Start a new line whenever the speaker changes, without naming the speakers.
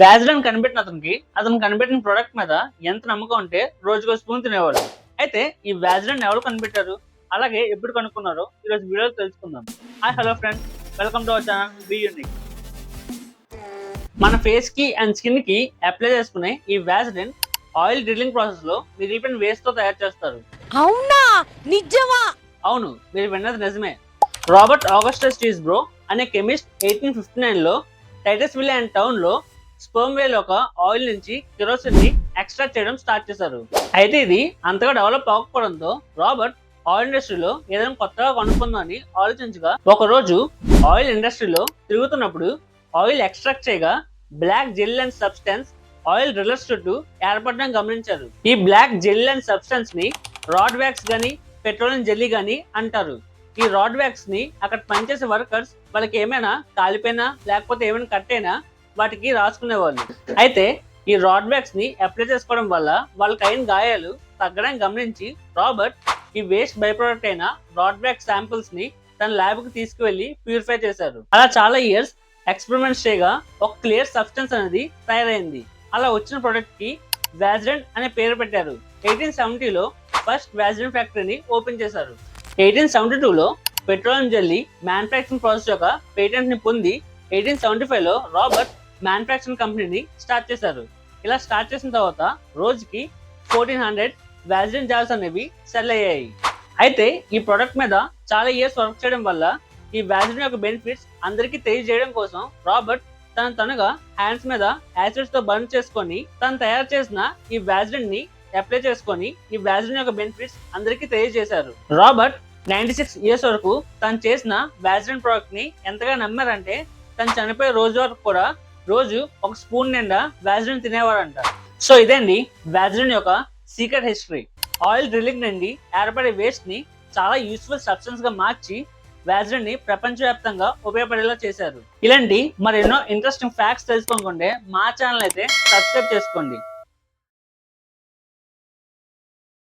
Vaseline కనిపెట్టిన అతనికి అతను కనిపెట్టిన ప్రొడక్ట్ మీద ఎంత నమ్మకం ఉంటే రోజుకో స్పూన్ తినేవాడు అయితే ఈ వ్యాజ్లైన్ ఎవరు కనిపెట్టారు? అలాగే ఎప్పుడు కనుక్కున్నారో ఈరోజు వీడియోలో తెలుసుకుందాం. Hi hello friends welcome to our channel be unique మన ఫేస్కి అండ్ స్కిన్కి అప్లై చేసుకునే ఈ వ్యాజ్లైన్ ఆయిల్ డ్రిల్లింగ్ ప్రాసెస్లో విరిగిపోయిన వేస్ట్తో తయారు చేస్తారు.
అవునా? నిజమా?
అవును మీరు విన్నది నిజమే. రాబర్ట్ ఆగస్టస్ చీజ్ బ్రో అనే కెమిస్ట్ ఎయిటీన్ ఫిఫ్టీ నైన్లో టైటస్ విల్ అండ్ టౌన్లో స్పర్మ్ వేల్ ఒక ఆయిల్ నుంచి కిరోసిన్ని ఎక్స్ట్రాక్ట్ చేయడం స్టార్ట్ చేశారు. అయితే ఇది అంతగా డెవలప్ అవ్వకపోవడంతో రాబర్ట్ ఆయిల్ ఇండస్ట్రీలో ఏదైనా కొత్తగా కొనుక్కుందామని ఆలోచించగా ఒక రోజు ఆయిల్ ఇండస్ట్రీలో తిరుగుతున్నప్పుడు ఆయిల్ ఎక్స్ట్రాక్ట్ చేయగా black gel and substance oil రిలర్స్ చుట్టూ ఏర్పడడం గమనించారు. ఈ బ్లాక్ జెల్ అండ్ సబ్స్టెన్స్ని రాడ్ వ్యాక్స్ గాని పెట్రోలియం జెల్లీ గాని అంటారు. ఈ రాడ్ వ్యాక్స్ని అక్కడ పనిచేసే వర్కర్స్ వాళ్ళకి ఏమైనా కాలిపోయినా లేకపోతే ఏమైనా కట్టైనా వాటికి రాసుకునేవాళ్ళు. అయితే ఈ రాడ్ బ్యాగ్స్ని అప్లై చేసుకోవడం వల్ల వాళ్ళకి అయిన గాయాలు తగ్గడం గమనించి రాబర్ట్ ఈ వేస్ట్ బై ప్రోడక్ట్ అయిన రాడ్ బ్యాగ్ శాంపిల్స్ని తన ల్యాబ్కి తీసుకువెళ్ళి ప్యూరిఫై చేశారు. అలా చాలా ఇయర్స్ ఎక్స్పెరిమెంట్స్ చేయగా ఒక క్లియర్ సబ్స్టెన్స్ అనేది తయారైంది. అలా వచ్చిన ప్రొడక్ట్కి వ్యాజ్రెంట్ అనే పేరు పెట్టారు. ఎయిటీన్ సెవెంటీలో ఫస్ట్ వ్యాజ్రెంట్ ఫ్యాక్టరీని ఓపెన్ చేశారు. ఎయిటీన్ సెవెంటీ టూలో పెట్రోలియం జెల్లీ మ్యానుఫ్యాక్చరింగ్ ప్రాసెస్ యొక్క పేటెంట్ని పొంది ఎయిటీన్ సెవెంటీ ఫైవ్లో రాబర్ట్ మ్యానుఫ్యాక్చరింగ్ కంపెనీని స్టార్ట్ చేశారు. ఇలా స్టార్ట్ చేసిన తర్వాత రోజుకి ఫోర్టీన్ హండ్రెడ్ వ్యాజ్రెంట్ జార్స్ అనేవి సెల్ అయ్యాయి. అయితే ఈ ప్రొడక్ట్ మీద చాలా ఇయర్స్ వర్క్ చేయడం వల్ల ఈ వ్యాజ్రెంట్ యొక్క బెనిఫిట్స్ అందరికీ తెలియజేయడం కోసం రాబర్ట్ తన తనగా హ్యాండ్స్ మీద యాసిడ్స్తో బర్న్ చేసుకొని తను తయారు చేసిన ఈ వ్యాజ్లిన్ని అప్లై చేసుకొని ఈ వ్యాజ్లిన్ యొక్క బెనిఫిట్స్ అందరికీ తెలియజేశారు. రాబర్ట్ నైన్టీ సిక్స్ ఇయర్స్ వరకు తను చేసిన వ్యాజ్లిన్ ప్రోడక్ట్ని ఎంతగా నమ్మారంటే తను చనిపోయే రోజు వరకు కూడా రోజు ఒక స్పూన్ నిండా వ్యాజ్లిన్ తినేవారంట. సో ఇదండి వ్యాజ్లిన్ యొక్క సీక్రెట్ హిస్టరీ. ఆయిల్ డ్రిల్లింగ్ నుండి ఏర్పడే వేస్ట్ని చాలా యూస్ఫుల్ సబ్స్టెన్స్గా మార్చి వ్యాజ్లిన్ని ప్రపంచవ్యాప్తంగా ఉపయోగపడేలా చేశారు. ఇలాంటి మరెన్నో ఇంట్రెస్టింగ్ ఫ్యాక్ట్స్ తెలుసుకోకుండా మా ఛానల్ అయితే సబ్స్క్రైబ్ చేసుకోండి.